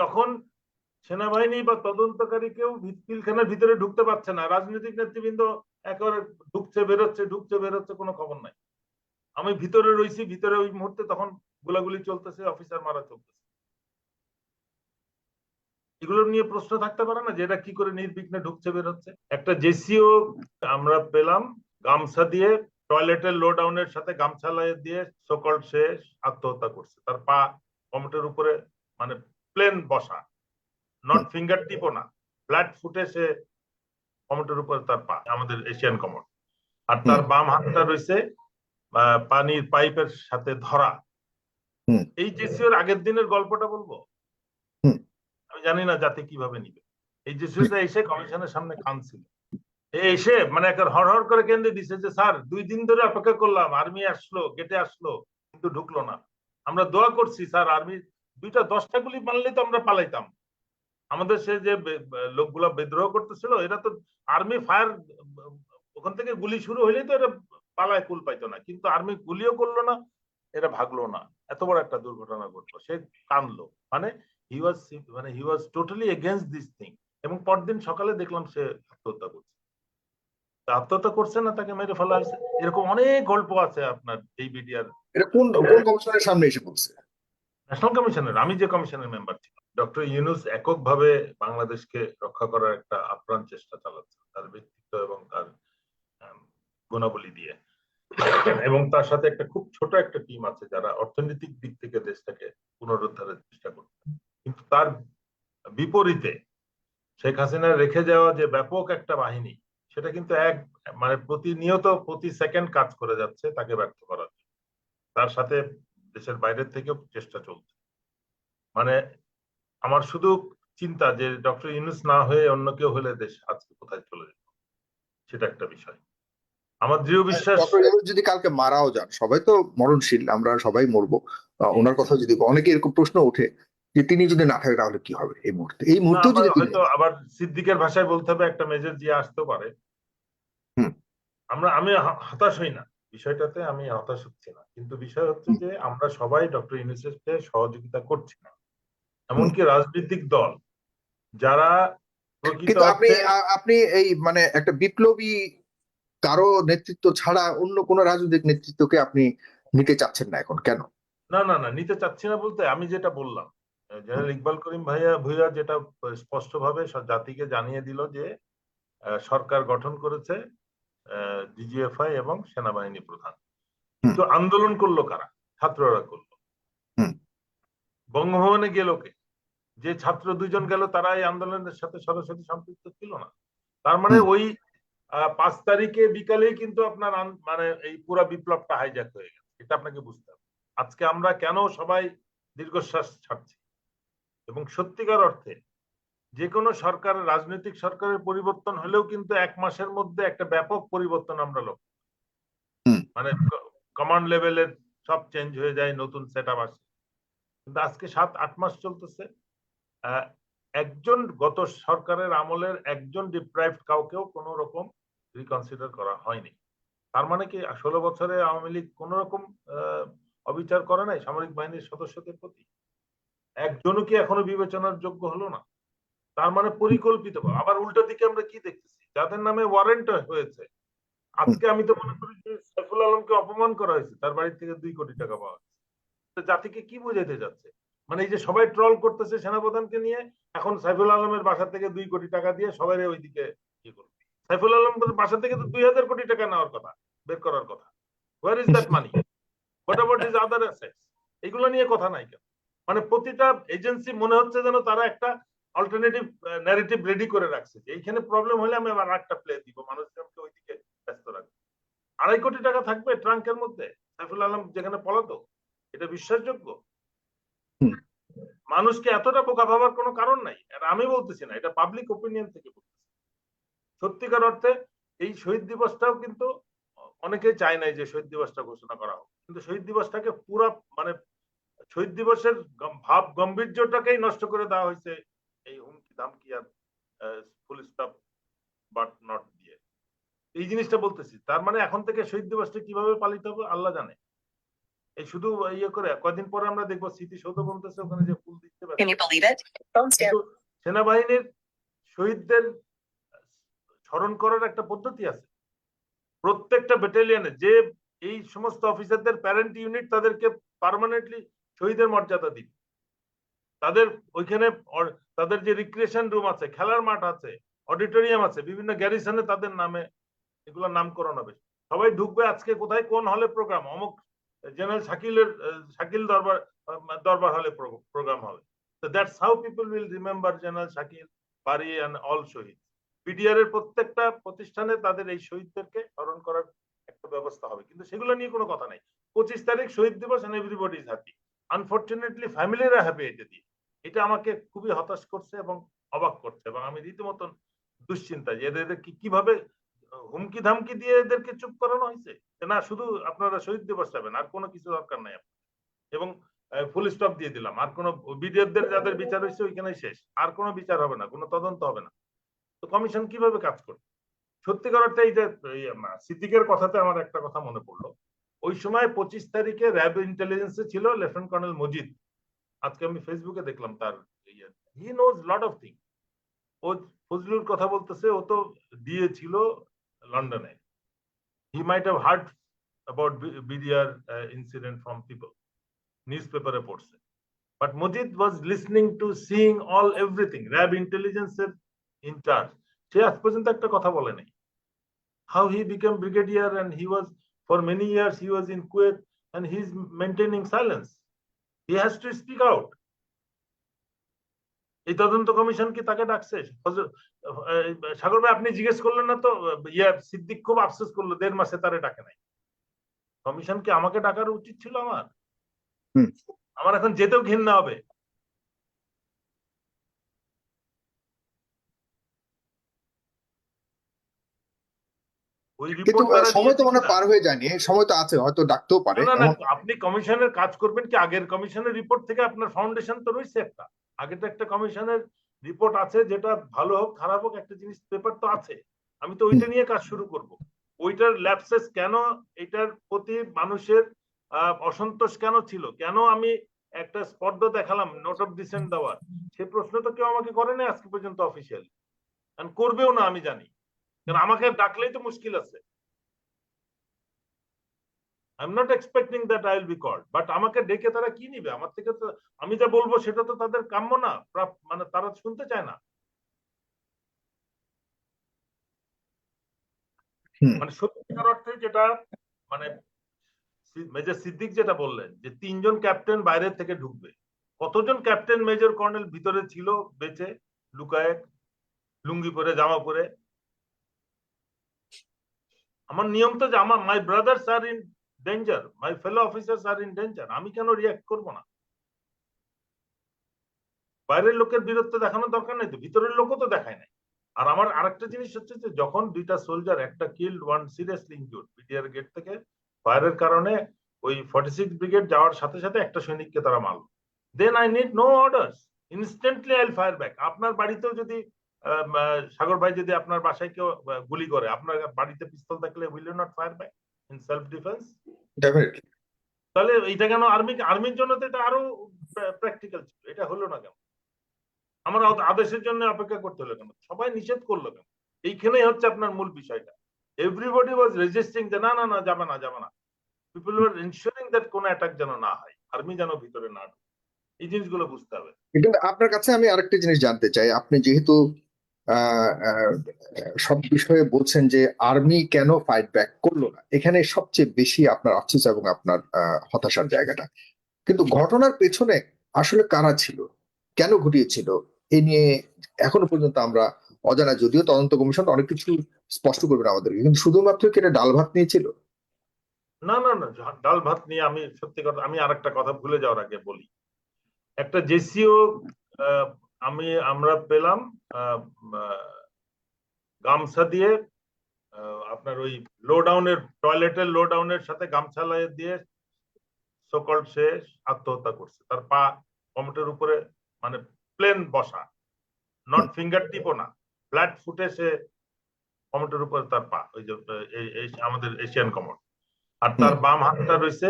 যখন সেনাবাহিনী বা তদন্তকারী কেউ পিলখানার ভিতরে ঢুকতে পারছে না, রাজনৈতিক নেতৃবৃন্দ একেবারে ঢুকছে, বেরোচ্ছে ঢুকছে, বেরোচ্ছে, কোনো খবর নাই। আমি ভিতরে রইছি, ভিতরে ওই মুহূর্তে তখন গোলাগুলি চলতেছে, অফিসার মারা চলতেছে। এগুলো নিয়ে প্রশ্ন থাকতে পারে না যে এটা কি করে নির্বিঘ্নে ঢুকছে, বেরোচ্ছে। একটা জেসিও আমরা পেলাম, গামছা দিয়ে, টয়লেটের লো ডাউনের সাথে গামছা দিয়ে, সকল সে আত্মহত্যা করছে। তার পা কমটের উপরে মানে প্লেন বসা। নট ফিঙ্গার টিপও না। ফ্ল্যাট ফুটে সে কমটের উপরে তার পা আমাদের এশিয়ান কমট। আর তার বাম হাতটা রয়েছে পানির পাইপের সাথে ধরা। এই জেসিওর আগের দিনের গল্পটা বলব? আমি জানি না জাতি কীভাবে নিবে। এই জেসিওটা এসে কমিশনের সামনে কানছিল এ এসে মানে একটা হড়হড় করে কেন্দ্রে দিছে যে স্যার দুই দিন ধরে অপেক্ষা করলাম। আর্মি আসলো গেটে আসলো কিন্তু ঢুকলো না। আমরা দোয়া করছি স্যার আর্মি দুইটা দশটা গুলি মারলেই তো আমরা পালাইতাম। আমাদের সে যে লোকগুলা বিদ্রোহ করতেছিল, এরা তো আর্মি ফায়ার ওখান থেকে গুলি শুরু হইলেই তো এরা পালায় কুল পাইতো না। কিন্তু আর্মি গুলিও করল না, এরা ভাগলো না। এত বড় একটা দুর্ঘটনা ঘটলো। সে কানলো। মানে হি ওয়াজ মানে he was totally against this thing এবং পরদিন সকালে দেখলাম সে আত্মহত্যা করছে। আত্মহত্যা করছে না, তাকে মেরে ফেলা হয়েছে। এরকম অনেক গল্প আছে আপনার এই বিডিআর এটা কোন কোন কমিশনের সামনে এসে পড়ছে? ন্যাশনাল কমিশনের আমি যে কমিশনের মেম্বার ছিলাম ডক্টর ইউনুস এককভাবে বাংলাদেশকে রক্ষা করার একটা আপ্রাণ চেষ্টা চালাচ্ছে, তার ব্যক্তিত্ব এবং তার গুণাবলী দিয়ে এবং তার সাথে একটা খুব ছোট একটা টিম আছে যারা অর্থনৈতিক দিক থেকে দেশটাকে পুনরুদ্ধারের চেষ্টা করছে কিন্তু তার বিপরীতে শেখ হাসিনা রেখে যাওয়া যে ব্যাপক একটা বাহিনী, সেটা কিন্তু এক মানে প্রতিনিয়ত প্রতি সেকেন্ড কাজ করে যাচ্ছে তাকে ব্যর্থ করার। তার সাথে দেশের বাইরের থেকেও চেষ্টা চলছে। মানে আমার শুধু চিন্তা যে ডক্টর ইউনুস না হয়ে অন্য কেউ হলে দেশ আজকে কোথায় চলে যেত সেটা একটা বিষয়। আমার দৃঢ় বিশ্বাস যদি কালকে মারাও যান সবাই তো মরণশীল আমরা সবাই মরবো। ওনার কথা যদি অনেকে এরকম প্রশ্ন ওঠে যে তিনি যদি না থাকে তাহলে কি হবে এই মুহূর্তে? এই না, মুহূর্তেও যদি আবার হয়তো আবার সিদ্দিকের ভাষায় বলতে হবে একটা মেজর জিয়া আসতে পারে। হুম। আমরা আমি হতাশ হই না। বিষয়টাতে আমি হতাশ হচ্ছি না। কিন্তু বিষয় হচ্ছে যে আমরা সবাই ডক্টর ইউনুসকে সহযোগিতা করছি না। এমনকি রাজনৈতিক দল যারা কিন্তু আপনি আপনি এই মানে একটা বিপ্লবী কারও নেতৃত্ব ছাড়া অন্য কোন রাজনৈতিক নেতৃত্বকে আপনি নিতে চাচ্ছেন না এখন কেন? না না না নিতে চাচ্ছি না বলতে আমি যেটা বললাম জেনারেল ইকবাল করিম ভাইয়া ভুইয়া যেটা স্পষ্টভাবে জাতিকে জানিয়ে দিল যে সরকার গঠন করেছে ডিজিএফআই এবং সেনাবাহিনী প্রধান। কিন্তু আন্দোলন করল কারা? ছাত্ররা করল। বঙ্গভবনে গেল কে? যে ছাত্র দুইজন গেল তারা এই আন্দোলনের সাথে সরাসরি সম্পৃক্ত ছিল না। তার মানে ওই পাঁচ তারিখে বিকালেই কিন্তু আপনার মানে এই পুরা বিপ্লবটা হাইজ্যাক হয়ে গেছে। এটা আপনাকে বুঝতে হবে। আজকে আমরা কেন সবাই দীর্ঘশ্বাস ছাড়ছি? এবং সত্যিকার অর্থে যে কোনো সরকারের রাজনৈতিক সরকারের পরিবর্তন হলেও কিন্তু এক মাসের মধ্যে একটা ব্যাপক পরিবর্তন আমরা লক্ষ্য মানে কমান্ড লেভেলের সব চেঞ্জ হয়ে যায় নতুন সেট আপ আসে। কিন্তু আজকে সাত আট মাস চলতেছে। একজন গত সরকারের আমলের একজন ডিপ্রাইভড কাউকেও কোনো রকম রিকনসিডার করা হয়নি। তার মানে কি ষোলো বছরে আওয়ামী লীগ কোন রকম অবিচার করে নাই সামরিক বাহিনীর সদস্যদের প্রতি? একজনও কি এখনও বিবেচনার যোগ্য হলো না? তার মানে পরিকল্পিত আবার উল্টো দিকে আমরা কি দেখতেছি? যাদের নামে ওয়ারেন্ট হয়েছে। আজকে আমি তো মনে করি যে সাইফুল আলমকে অপমান করা হয়েছে। তার বাড়ি থেকে দুই কোটি টাকা পাওয়া হয়েছে। জাতিকে কি বোঝাতে যাচ্ছে? মানে এই যে সবাই ট্রল করতেছে সেনাপ্রধানকে নিয়ে, এখন সাইফুল আলমের বাসা থেকে দুই কোটি টাকা দিয়ে সবাই ওইদিকে ইয়ে করবে। সাইফুল আলম বাসা থেকে তো দুই হাজার কোটি টাকা নেওয়ার কথা, বের করার কথা। Where is that money what about his other assets এগুলো নিয়ে কথা নাই কেন? মানে প্রতিটা এজেন্সি মনে হচ্ছে যেন তারা একটা অল্টারনেটিভ ন্যারেটিভ রেডি করে রাখছে যে এইখানে প্রবলেম হলে আমি আবার একটা প্লে দিব মানুষজনকে ওইদিকে ব্যস্ত রাখব। আড়াই কোটি টাকা থাকবে ট্রাঙ্কের মধ্যে সাইফুল আলম যেখানে পলাতো এটা বিশ্বাসযোগ্য? মানুষকে এতটা বোকা ভাবার কোনো কারণ নাই আর আমি বলতেছি না এটা পাবলিক ওপিনিয়ন থেকে বলতেছি। সত্যিকার অর্থে এই শহীদ দিবসটাও কিন্তু অনেকেই চায় নাই যে শহীদ দিবসটা ঘোষণা করা হোক কিন্তু শহীদ দিবসটাকে পুরা মানে শহীদ দিবসের ভাব গাম্ভীর্যটাকেই নষ্ট করে দেওয়া হয়েছে হুমকি ধামকি আর ফুল স্টপ বাট নট দিয়ে এই জিনিসটা বলতেছি তার মানে এখন থেকে শহীদ দিবসটা কীভাবে পালিত হবে আল্লাহ জানে এই শুধু ইয়ে করে কয়দিন পরে আমরা দেখব স্মৃতিসৌধ বলতেছে ওখানে যে ফুল দিচ্ছে ব্যাস। Can you believe it? Phone stand. কিন্তু সেনাবাহিনীর শহীদদের স্মরণ করার একটা পদ্ধতি আছে প্রত্যেকটা ব্যাটালিয়নে যে এই সমস্ত অফিসারদের প্যারেন্ট ইউনিট তাদেরকে পার্মানেন্টলি শহীদের মর্যাদা দিবে তাদের ওইখানে তাদের যে রিক্রিয়েশন রুম আছে খেলার মাঠ আছে অডিটোরিয়াম আছে বিভিন্ন গ্যারিসনে তাদের নামে এগুলোর নামকরণ হবে। সবাই ঢুকবে আজকে কোথায়? কোন হলে প্রোগ্রাম অমুক জেনারেল শাকিলের শাকিল দরবার দরবার হলে প্রোগ্রাম হবে। So that's how people will remember General Shakil, Pari and all শহীদ। পিডিআর এর প্রত্যেকটা প্রতিষ্ঠানে তাদের এই শহীদদেরকে স্মরণ করার একটা ব্যবস্থা হবে। কিন্তু সেগুলো নিয়ে কোনো কথা নাই। পঁচিশ তারিখ শহীদ দিবস এভরিবডি ইজ হ্যাপি আনফর্চুনেটলি ফ্যামিলিরা হ্যাপি এটা দিয়ে এটা আমাকে খুবই হতাশ করছে এবং অবাক করছে এবং আমি রীতিমতন দুশ্চিন্তা যে এদের কীভাবে হুমকি ধামকি দিয়ে এদেরকে চুপ করানো হয়েছে? না, শুধু আপনারা শহীদ দিবস যাবেন আর কোনো কিছু দরকার নাই এবং ফুল স্টপ দিয়ে দিলাম। আর কোনো বিডিএফদের যাদের বিচার হয়েছে ওইখানেই শেষ। আর কোনো বিচার হবে না, কোনো তদন্ত হবে না। তো কমিশন কীভাবে কাজ করবে? সত্যিকার অর্থে এই যে সিদ্দিকের কথাতে আমার একটা কথা মনে পড়ল। ওই সময় পঁচিশ তারিখে র্যাব ইন্টেলিজেন্সে ছিল লেফটেন্যান্ট কর্নেল মজিদ। আজকে আমি ফেসবুকে দেখলাম তার he knows lot of thing ও ফজলুর কথা বলতেছে, ও তো দিয়েছিল লন্ডনে। He might have heard about BDR incident from people নিউজপেপারে পড়ছে but Majid was listening to seeing all everything RAB ইন্টেলিজেন্সের ইনচার্জ সে আজ পর্যন্ত একটা কথা বলে নাই। How he became brigadier and he was for many years he was in Kuwait and he is maintaining silence he has to speak out এই তদন্ত কমিশন কি তাকে ডাকছে? সাগর ভাই আপনি জিজ্ঞেস করলেন না তো? ইয়া সিদ্দিক খুব আফসোস করল দেড় মাসে তারে ডাকে নাই। কমিশন কি আমাকে ডাকার উচিত ছিল আমার? আমার এখন যেতেও ঘৃণা হবে। কিন্তু সময় তো মনে পার হয়ে যায়নি সময় তো আছে হয়তো ডাকতেও পারে। না না আপনি কমিশনের কাজ করবেন কি? আগের কমিশনের রিপোর্ট থেকে আপনার ফাউন্ডেশন তো রয়েছে একটা। আগে তো একটা কমিশনের রিপোর্ট আছে যেটা ভালো হোক খারাপ হোক একটা জিনিস পেপার তো আছে। আমি তো ওইটা নিয়ে কাজ শুরু করব। ওইটার ল্যাপসেস কেন এটার প্রতি মানুষের অসন্তোষ কেন ছিল? কেন আমি একটা স্পর্ধ দেখালাম নোট অফ ডিসেন্ট দেওয়ার? সে প্রশ্ন তো কেউ আমাকে করে নাই আজকে পর্যন্ত অফিসিয়ালি করবেও না আমি জানি। কারণ আমাকে ডাকলেই তো মুশকিল আছে? I am not expecting that I will be called but আমাকে ডেকে তারা কি নিবে? আমার থেকে তো আমি যা বলব সেটা তো তাদের কাম্য না মানে তারা শুনতে চায় না। মানে সত্যিকার অর্থে যেটা মানে মেজর সিদ্দিক যেটা বললেন যে তিনজন ক্যাপ্টেন বাইরে থেকে ঢুকবে। কতজন ক্যাপ্টেন মেজর কর্নেল ভিতরে ছিল বেঁচে? লুকায় লুঙ্গি পরে জামা পরে? আমার নিয়ম তো যে আমার my brothers are in danger my fellow officers are in danger আমি কেন রিয়াক্ট করব না? বাইরের লোকের বীরত্ব দেখানোর দরকার নাই তো, ভিতরের লোকও তো দেখায় নাই। আর আমার আরেকটা জিনিস হচ্ছে যে, যখন দুইটা সোলজার একটা killed one seriously injured BDR gate থেকে ফায়ারের কারণে ওই ফর্টি সিক্স ব্রিগেড যাওয়ার সাথে সাথে একটা সৈনিককে তারা মারল। Then I need no orders instantly I'll fire back আপনার বাড়িতেও যদি সাগর ভাই যদি আপনার বাসায় কেউ গুলি করে আপনার বাড়িতে পিস্তল থাকলে will you not fire back in self defence Definitely. তাহলে এটা কেন আর্মি আর্মির জন্য তো এটা আরও প্র্যাকটিক্যাল ছিল এটা হলো না কেন? আমার আদেশের জন্য অপেক্ষা করতে হলো কেন? সবাই নিষেধ করল কেন? এইখানেই হচ্ছে আপনার মূল বিষয়টা। এভরিবডি ওয়াজ রেজিস্টিং যে না না না যাবে না যাবে না। পিপল ওয়ার ইনশিওরিং দ্যাট কোনো অ্যাটাক যেন না হয় আর্মি যেন ভিতরে না ঢোকে। এই জিনিসগুলো বুঝতে হবে। কিন্তু আপনার কাছে আমি আরেকটা জিনিস জানতে চাই আপনি যেহেতু সব বিষয়ে বলছেন যে আর্মি কেন ফাইট ব্যাক করল না? এখানে সবচেয়ে বেশি আপনার আফসোস এবং আপনার হতাশার জায়গাটা। কিন্তু ঘটনার পেছনে আসলে কারা ছিল? কেন ঘটিয়েছিল? এ নিয়ে এখনও পর্যন্ত আমরা অজানা, যদিও তদন্ত কমিশন অনেক কিছু স্পষ্ট করবে না আমাদেরকে। কিন্তু শুধুমাত্র কি এটা ডাল ভাত নিয়েছিল? না না না ডাল ভাত নিয়ে আমি সত্যি কথা, আমি আর একটা কথা ভুলে যাওয়ার আগে বলি। একটা জেসিও আমি আমরা পেলাম গামছা দিয়ে আপনার ওই লোডাউনের টয়লেটের লোডাউনের সাথে গামছা দিয়ে সকল সে আত্মহত্যা করছে তার পা কমটের উপরে মানে প্লেন বসা নট ফিঙ্গার টিপও না ফ্ল্যাট ফুটে সে কমটের উপরে তার পা, ওই যে আমাদের এশিয়ান কমট আর তার বাম হাতটা রয়েছে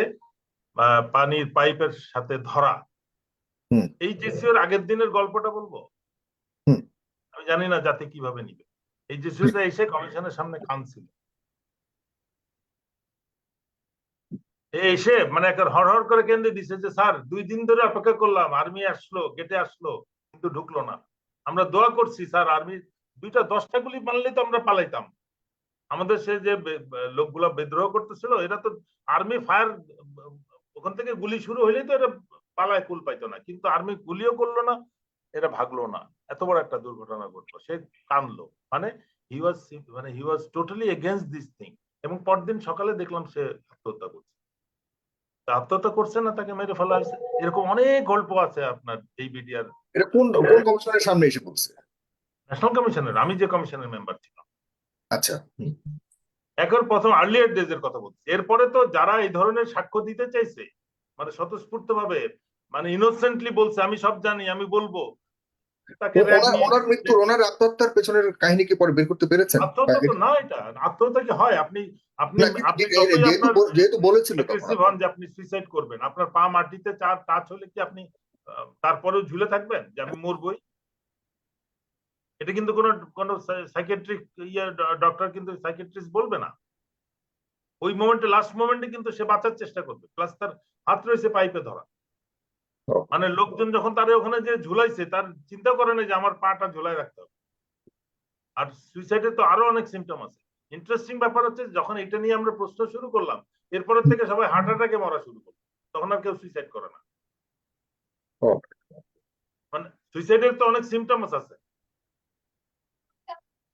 পানির পাইপের সাথে ধরা। এই জেসিওর আগের দিনের গল্পটা বলব? আমি জানি না জাতি কীভাবে নিবে। এই জেসিওটা এসে কমিশনের সামনে কানছিল এ এসে মানে একটা হড়হড় করে কেন্দ্রে দিছে যে স্যার দুই দিন ধরে অপেক্ষা করলাম আর্মি আসলো গেটে আসলো কিন্তু ঢুকলো না। আমরা দোয়া করছি স্যার আর্মি দুইটা দশটা গুলি মারলে তো আমরা পালাইতাম। আমাদের সে যে লোকগুলা বিদ্রোহ করতেছিল এরা তো আর্মি ফায়ার ওখান থেকে গুলি শুরু হইলেই তো এরা পালায় কুল পাইতো না। কিন্তু আর্মি গুলিও করল না এরা ভাগলো না। এত বড় একটা দুর্ঘটনা ঘটলো। সে কানলো। মানে হি ওয়াজ মানে he was totally against this thing এবং পরদিন সকালে দেখলাম সে আত্মহত্যা করছে। আত্মহত্যা করছে না তাকে মেরে ফেলা হয়েছে। এরকম অনেক গল্প আছে আপনার এই বিডিআর এটা কোন কোন কমিশনের সামনে এসে বলছে ন্যাশনাল কমিশনের আমি যে কমিশনের মেম্বার ছিলাম। আচ্ছা। এখন প্রথম আর্লিয়ার ডেজ এর কথা বলছি। এরপরে তো যারা এই ধরনের সাক্ষ্য দিতে চাইছে মানে স্বতঃস্ফূর্ত ভাবে মানে ইনোসেন্টলি বলছে আমি সব জানি আমি বলব। তাকে ও- র্যাব ওনার মৃত্যুর ওনার আত্মহত্যার পেছনের কাহিনী কি পরে বের করতে পেরেছেন? আত্মহত্যা তো না এটা আত্মহত্যা কি হয়? আপনি আপনি আপনি যেহেতু আপনার বলেছিল হন যে আপনি সুইসাইড করবেন আপনার পা মাটিতে চার টাচ হলে কি আপনি তারপরেও ঝুলে থাকবেন যে আমি মরবই? এটা কিন্তু কোনো কোনো সাইকেট্রিক ইয়ে ডক্টর কিন্তু সাইকেট্রিস্ট বলবে না। ওই মোমেন্টে লাস্ট মোমেন্টে কিন্তু সে বাঁচার চেষ্টা করবে। প্লাস তার হাত রয়েছে পাইপে ধরা। মানে লোকজন যখন তারে ওখানে যে ঝুলাইছে তার চিন্তা করে না যে আমার পাটা ঝুলাই রাখতে হবে। আর সুইসাইডের তো আরও অনেক সিমটম আছে। ইন্টারেস্টিং ব্যাপার হচ্ছে যখন এটা নিয়ে আমরা প্রশ্ন শুরু করলাম এরপরের থেকে সবাই হার্ট অ্যাটাকে মরা শুরু করল। তখন আর কেউ সুইসাইড করে না। মানে সুইসাইডের তো অনেক সিমটমস আছে।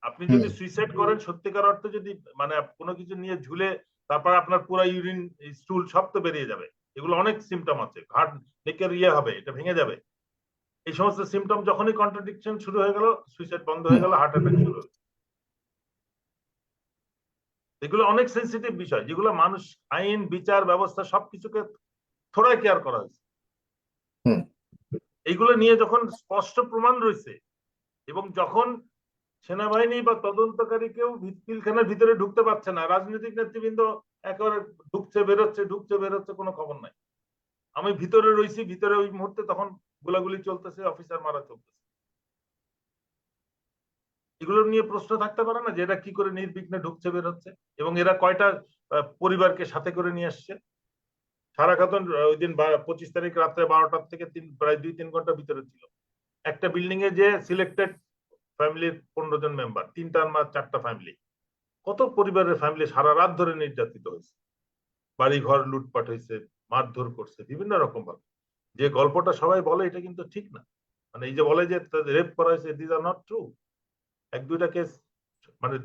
আপনি যদি সুইসাইড করেন সত্যিকার অর্থে যদি মানে কোনো কিছু নিয়ে ঝুলে তারপর আপনার পুরো ইউরিন স্টুল সব তো বেরিয়ে যাবে। এগুলো অনেক সিমটম আছে। ঘাট নেকের ইয়ে হবে এটা ভেঙে যাবে। এই সমস্ত সিমটম যখনই কন্ট্রাডিকশন শুরু হয়ে গেল সুইসাইড বন্ধ হয়ে গেল হার্ট অ্যাটাক শুরু হলো এগুলো অনেক সেন্সিটিভ বিষয় যেগুলো মানুষ আইন বিচার ব্যবস্থা সবকিছুকে থোড়াই কেয়ার করা হয়েছে। হুম। এইগুলো নিয়ে যখন স্পষ্ট প্রমাণ রয়েছে এবং যখন সেনাবাহিনী বা তদন্তকারী কেউ পিলখানার ভিতরে ঢুকতে পারছে না। রাজনৈতিক নেতৃবৃন্দ একেবারে ঢুকছে, বেরোচ্ছে ঢুকছে, বেরোচ্ছে, কোনো খবর নাই। আমি ভিতরে রয়েছি ভিতরে ওই মুহূর্তে তখন গোলাগুলি চলতেছে, অফিসার মারা চলতেছে। এগুলো নিয়ে প্রশ্ন থাকতে পারে না যে এরা কি করে নির্বিঘ্নে ঢুকছে, বেরোচ্ছে, এবং এরা কয়টা পরিবারকে সাথে করে নিয়ে আসছে? সারা খাতুন ওই দিন পঁচিশ তারিখ রাত্রে বারোটার থেকে তিন প্রায় দুই তিন ঘণ্টা ভিতরে ছিল। একটা বিল্ডিং এ যে সিলেক্টেড ফ্যামিলির পনেরো জন মেম্বার তিনটা বা চারটা ফ্যামিলি কত পরিবারের ফ্যামিলি সারা রাত ধরে নির্যাতিত হয়েছে? বাড়ি ঘর লুটপাট হয়েছে, মারধর করছে, বিভিন্ন রকম ভাবে যে গল্পটা সবাই বলে, এটা কিন্তু ঠিক না। মানে এই যে বলে যে রেপ করা হয়েছে দিস আর নট ট্রু এক দুইটা কেস মানে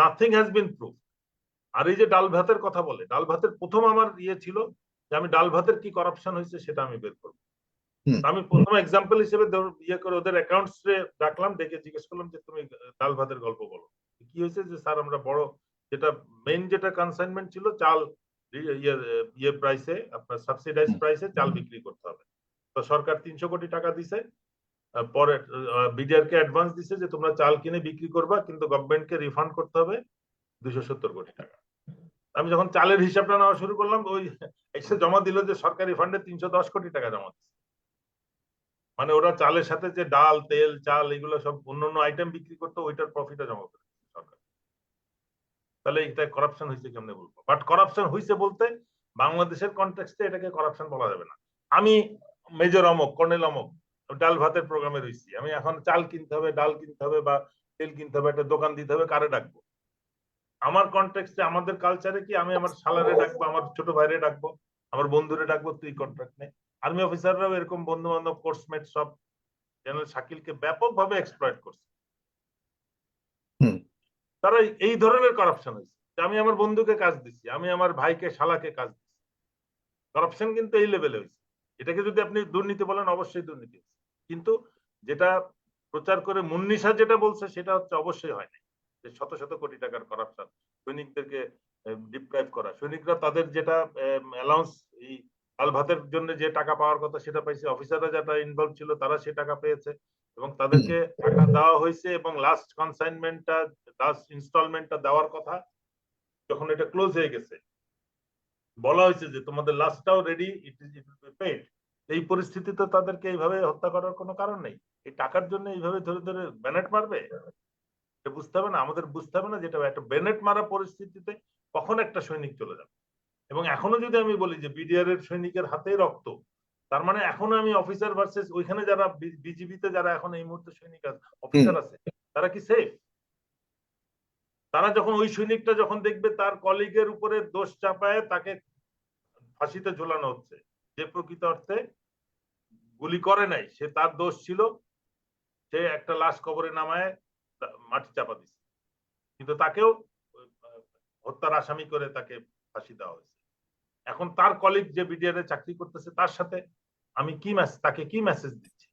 নাথিং হ্যাজ বিন প্রুফ আর এই যে ডাল ভাতের কথা বলে, ডাল ভাতের প্রথম আমার ইয়ে ছিল যে আমি ডাল ভাতের কি করাপশন হয়েছে সেটা আমি বের করব। আমি প্রথম এক্সাম্পল হিসেবে ইয়ে করে ওদের অ্যাকাউন্টস ডাকলাম ডেকে জিজ্ঞেস করলাম যে তুমি ডাল ভাতের গল্প বলো। কি হয়েছে যে স্যার আমরা বড় যেটা মেইন যেটা কনসাইনমেন্ট ছিল চাল ইয়ে ইয়ে প্রাইসে আপনার সাবসিডাইজ প্রাইসে চাল বিক্রি করতে হবে। তো সরকার তিনশো কোটি টাকা দিছে। পরে বিডিআর কে অ্যাডভান্স দিছে যে তোমরা চাল কিনে বিক্রি করবা কিন্তু গভর্নমেন্টকে রিফান্ড করতে হবে দুশো সত্তর কোটি টাকা। আমি যখন চালের হিসাবটা নেওয়া শুরু করলাম ওই এসে জমা দিল যে সরকারি ফান্ডে তিনশো দশ কোটি টাকা জমা দিচ্ছে মানে ওরা চালের সাথে যে ডাল, তেল, চাল এগুলো সব অন্যান্য আইটেম বিক্রি করতো, ওইটার প্রফিটে জমা করে সরকার। তাহলে এটা করাপশন হয়েছে কেমনে বলব? বাট করাপশন হয়েছে বলতে বাংলাদেশের কনটেক্সটে এটাকে করাপশন বলা যাবে না। আমি মেজর অমক, কর্নেল অমক ডাল ভাতের প্রোগ্রামে রয়েছি। আমি এখন চাল কিনতে হবে, ডাল কিনতে হবে বা তেল কিনতে হবে, একটা দোকান দিতে হবে, কারে ডাকবো? আমার কন্টেক্সটে আমাদের কালচারে কি আমি আমার সালারে ডাকবো, আমার ছোট ভাইরে ডাকবো, আমার বন্ধুরে ডাকবো, তুই কন্ট্রাক্ট নে। আর্মি অফিসাররাও এরকম বন্ধু বান্ধব কোর্সমেট সব জেনারেল শাকিলকে ব্যাপকভাবে এক্সপ্লয়েট করছে। তারা এই ধরনের করাপশন হয়েছে আমি আমার বন্ধুকে কাজ দিচ্ছি আমি আমার ভাইকে শালাকে কাজ দিচ্ছি করাপশন কিন্তু এই লেভেলে হয়েছে। এটাকে যদি আপনি দুর্নীতি বলেন অবশ্যই দুর্নীতি কিন্তু যেটা প্রচার করে মুন্নিশা যেটা বলছে সেটা হচ্ছে অবশ্যই হয় না যে শত শত কোটি টাকার করাপশন সৈনিকদেরকে ডিপ্রাইভ করা। সৈনিকরা তাদের যেটা অ্যালাউন্স এই আল ভাতের জন্য যে টাকা পাওয়ার কথা সেটা পাইছে অফিসাররা যেটা ইনভলভ ছিল তারা সে টাকা পেয়েছে এবং তাদেরকে টাকা দেওয়া হয়েছে এবং লাস্ট কনসাইনমেন্টটা লাস্ট ইনস্টলমেন্টটা দেওয়ার কথা যখন এটা ক্লোজ হয়ে গেছে বলা হয়েছে যে তোমাদের লাস্টটাও ready it is it paid এই পরিস্থিতিতে তাদেরকে এইভাবে হত্যা করার কোনো কারণ নেই। এই টাকার জন্য এইভাবে ধরে ধরে ব্যানেট মারবে? বুঝতে হবে না আমাদের বুঝতে হবে না যেটা একটা ব্যানেট মারা পরিস্থিতিতে কখন একটা সৈনিক চলে যাবে। এবং এখনও যদি আমি বলি যে বিডিআর এর সৈনিকের হাতেই রক্ত তার মানে এখনও আমি অফিসার ভার্সেস ওইখানে যারা বিজিবিতে যারা এখন এই মুহূর্তে সৈনিক আছে অফিসার আছে তারা কি সেফ তারা যখন ওই সৈনিকটা যখন দেখবে তার কলিগের উপরে দোষ চাপায় তাকে ফাঁসিতে ঝোলানো হচ্ছে। যে প্রকৃত অর্থে গুলি করে নাই সে তার দোষ ছিল সে একটা লাশ কবরে নামায় মাটি চাপা দিচ্ছে কিন্তু তাকেও হত্যার আসামি করে তাকে ফাঁসি দেওয়া হয়েছে। এখন তার কলিগ যে বিডিআর চাকরি করতেছে, তার সাথে আমি কি তাকে কি মেসেজ দিচ্ছি?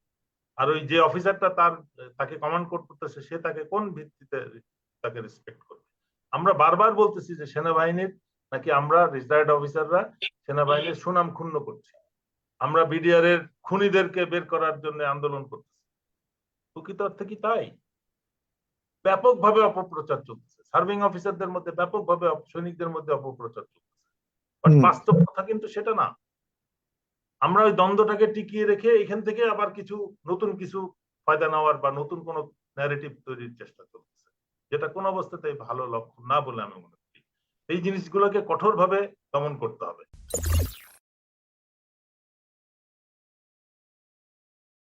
আর ওই যে অফিসারটা তার, তাকে কমান্ড করতেছে, সে তাকে কোন ভিত্তিতে তাকে রেসপেক্ট করবে? আমরা বারবার বলতেছি যে সেনাবাহিনীর নাকি আমরা রিটায়ার্ড অফিসাররা সেনাবাহিনীর সুনাম ক্ষুণ্ণ করছি। আমরা বিডিআর এর খুনিদেরকে বের করার জন্য আন্দোলন করতেছি। প্রকৃত অর্থে কি তাই? ব্যাপকভাবে অপপ্রচার চলতেছে। সার্ভিং অফিসারদের মধ্যে ব্যাপকভাবে সৈনিকদের মধ্যে অপপ্রচার চলতেছে। বাট বাস্তব কথা কিন্তু সেটা না। আমরা ওই দ্বন্দ্বটাকে টিকিয়ে রেখে এখান থেকে আবার কিছু নতুন কিছু ফায়দা নেওয়ার বা নতুন কোন ন্যারেটিভ তৈরির চেষ্টা চলতেছে। যেটা কোন অবস্থাতেই ভালো লক্ষণ না বলে আমি মনে করি। এই জিনিসগুলোকে কঠোরভাবে দমন করতে হবে।